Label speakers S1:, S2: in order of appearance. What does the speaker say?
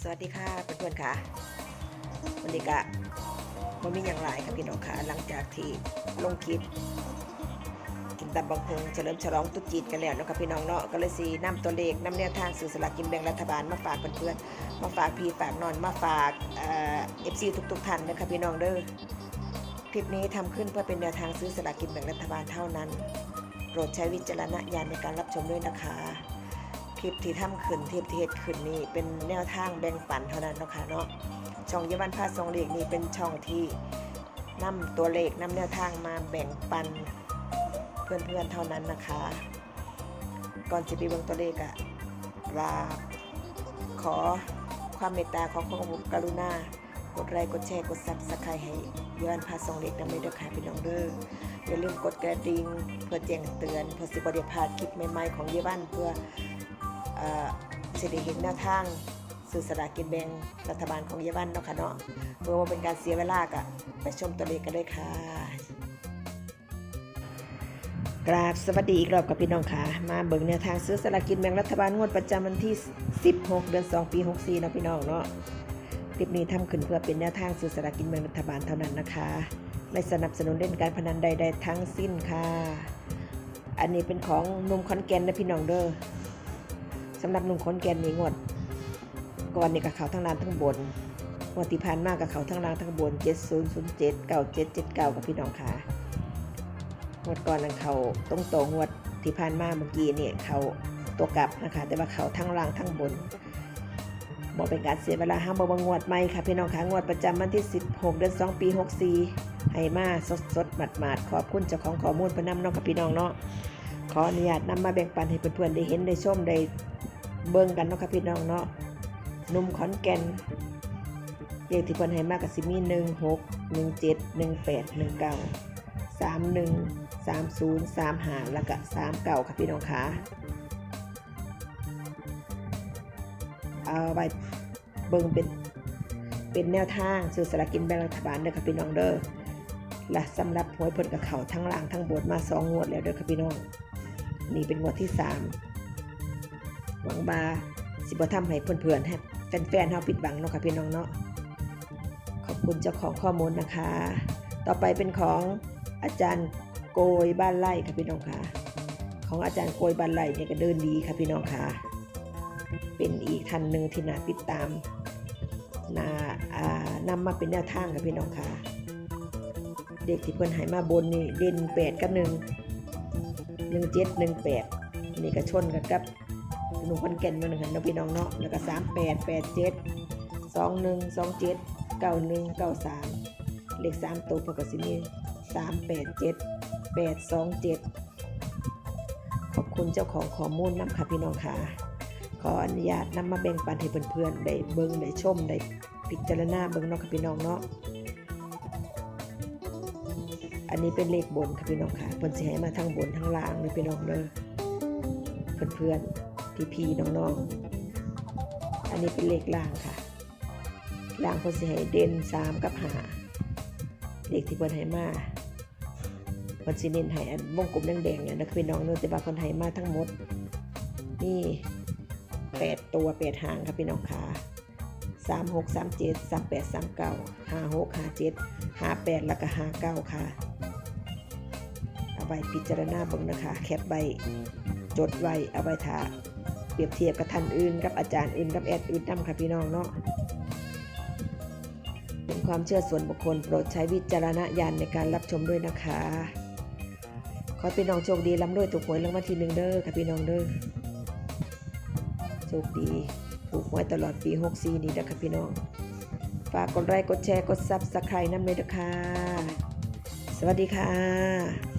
S1: สวัสดีค่ะเพื่อนๆค่ะ วันนี้ก็มันมีอย่างไรค่ะพี่น้องค่ะ หลังจากที่ลงคลิป กินตำบังคงเฉลิมฉลองตุ๊จีนกันแล้วนะคะพี่น้องเนาะก็เลยสีนำตัวเลขนำแนวทางสื่อสลากกินแบ่งรัฐบาลมาฝากเพื่อนๆมาฝากพี่ฝากนอนมาฝากเอฟซีทุกๆท่านนะคะพี่น้องเด้อคลิปนี้ทำขึ้นเพื่อเป็นแนวทางซื้อสลากกินแบ่งรัฐบาลเท่านั้น โปรดใช้วิจารณญาณในการรับชมด้วยนะคะ ลิปที่ทำขึ้นเทีเทียบขึ้นนี่เป็นแนวทางแบ่งปันเท่านั้นเนาะค่ะเนาะช่องเยาวันพาสองเลขนี่เป็นช่องที่นำตัวเลขนำแนวทางมาแบ่งปันเพื่อนๆเท่านั้นนะคะ ก่อนจะไปเบิ่งตัวเลขอะลาขอความเมตตาของความกรุณากดไลค์กดแชร์กดซับสไครต์ให้เยาวันพาสองเลขนำเลยเด้อค่ะพี่น้องเด้ออย่าลืมกดกระดิ่งเพื่อแจ้งเตือนเพื่อสิบได้พาดคลิปใหม่ๆของเยาวันเพื่อ สิได้เห็นแนวทางสื่อสลากกินแบ่งรัฐบาลของเยาวันเนาะค่ะเนาะเพื่อว่าเป็นการเสียเวลากะไปชมตัวเลขกันเลยค่ะ กราบสวัสดีอีกรอบกับพี่น้องค่ะ มาเบิ่งแนวทางซื้อสลากกินแบ่งรัฐบาลงวดประจำวันที่ 16 เดือน 2 ปี 64เนาะพี่น้องเนาะคลิปนี้ทำขึ้นเพื่อเป็นแนวทางซื้อสลากกินแบ่งรัฐบาลเท่านั้นนะคะ ไม่สนับสนุนเล่นการพนันใด ๆ ทั้งสิ้นค่ะ อันนี้เป็นของนุ่มคอนแกนนะพี่น้องเด้อำหรับหนุ่มขอนแก่นนี่งวดก่อนนี่กับเขาทั้งล่างทั้งบนงวดที่ผ่านมากับเขาทั้งล่างทั้งบน 7007 9779 กับพี่น้องค่ะงวดก่อนนั้นเขาตรงโตงวดที่ผ่านมาเมื่อกี้เนี่ยเขาตัวกลับนะคะ แต่ว่าเขาทั้งล่างทั้งบนบอกเป็นการเสียเวลาห้ามบงวดใหม่ค่ะ พี่น้องค่ะงวดประจำวันที่ 16 เดือน 2 ปี 64 ให้มาสดสดหมาดหมาดขอบคุณเจ้าของข้อมูลพนนำเนาะกับพี่น้องเนาะขออนุญาตนำมาแบ่งปันให้เพื่อนๆได้เห็นได้ชมได้ เบิ่งกันเนาะครับพี่น้องเนาะนุ่มขอนแก่นเลขที่เพิ่นให้มากกับสิมี1 6 1 7 1 8 1 9 3 1 3 0 3 5แล้วก็3เก่าครับพี่น้องคะเอาไปเบิ่งเป็นเป็นแนวทางซื้อสลากกินแบ่งรัฐบาลเด้อครับพี่น้องเด้อและสำหรับหวยเพิ่นกับเขาทั้งล่างทั้งบนมาสองงวดแล้วเด้อครับพี่น้อง นี่เป็นงวดที่สาม หวังบาสิบทำให้เพื่อนๆให้แฟนๆเฮาผิดหวังเนาะค่ะพี่น้องเนาะขอบคุณเจ้าของข้อมูลนะคะ ต่อไปเป็นของอาจารย์โกยบ้านไร่ค่ะพี่น้องค่ะ ของอาจารย์โกยบ้านไร่เนี่ยก็เดินดีค่ะพี่น้องค่ะ เป็นอีกท่านหนึ่งที่น่าติดตามนาอ่านำมาเป็นแนวทางค่ะพี่น้องค่ะ เด็กที่เพิ่นหายมาบนนี่เด่นแปดกับหนึ่งหนึ่งเจ็ดหนึ่งแปดนี่ก็ชนกันกับ หนุ่มคนแก่นมาหนึ่งกันเนาะพี่น้องเนาะแล้วก็สามแปดแปดเจ็ดสองหนึ่งสองเจ็ดเก้าหนึ่งเก้าสามเลขสามตัวพวกกสิมีสามแปดเจ็ดแปดสองเจ็ดขอบคุณเจ้าของข้อมูลน้ำค่ะพี่น้องค่ะขออนุญาตนำมาแบ่งปันให้เพื่อนๆได้เบิ่งได้ชมได้พิจารณาเบิ่งเนาะค่ะพี่น้องเนาะอันนี้เป็นเลขบนค่ะพี่น้องค่ะเพิ่นสิให้มาทั้งบนทั้งล่างเลยพี่น้องเด้อเพื่อนๆ พี่ๆน้องๆ อันนี้เป็นเลขล่างค่ะล่างเพิ่นสิให้เด่น3กับ5เลขที่เพิ่นให้มาเพิ่นสิเน้นให้อันวงกลมแดงๆเนี่ยนะพี่น้องเนาะแต่ว่าเพิ่นให้มาทั้งหมดนี่8ตัว8หางค่ะพี่น้องค่ะ3 6 3 7 3 8 3 9 5 6 5 7 58แล้วก็59ค่ะเอาไปพิจารณาเบิ่งนะคะ แคปใบจดไว้เอาไว้ถ้า เปรียบเทียบกับท่านอื่น กับอาจารย์อื่นกับแอดอื่นนำค่ะพี่น้องเนาะเป็นความเชื่อส่วนบุคคลโปรดใช้วิจารณญาณในการรับชมด้วยนะคะ ขอพี่น้องโชคดีร่ำรวยถูกหวยรางวัลที่หนึ่งเด้อค่ะพี่น้องเด้อโชคดีถูกหวยตลอดปี 64 นี้นะคะพี่น้อง ฝากกดไลค์กดแชร์กดซับสไครต์น้ำเลยนะคะสวัสดีค่ะ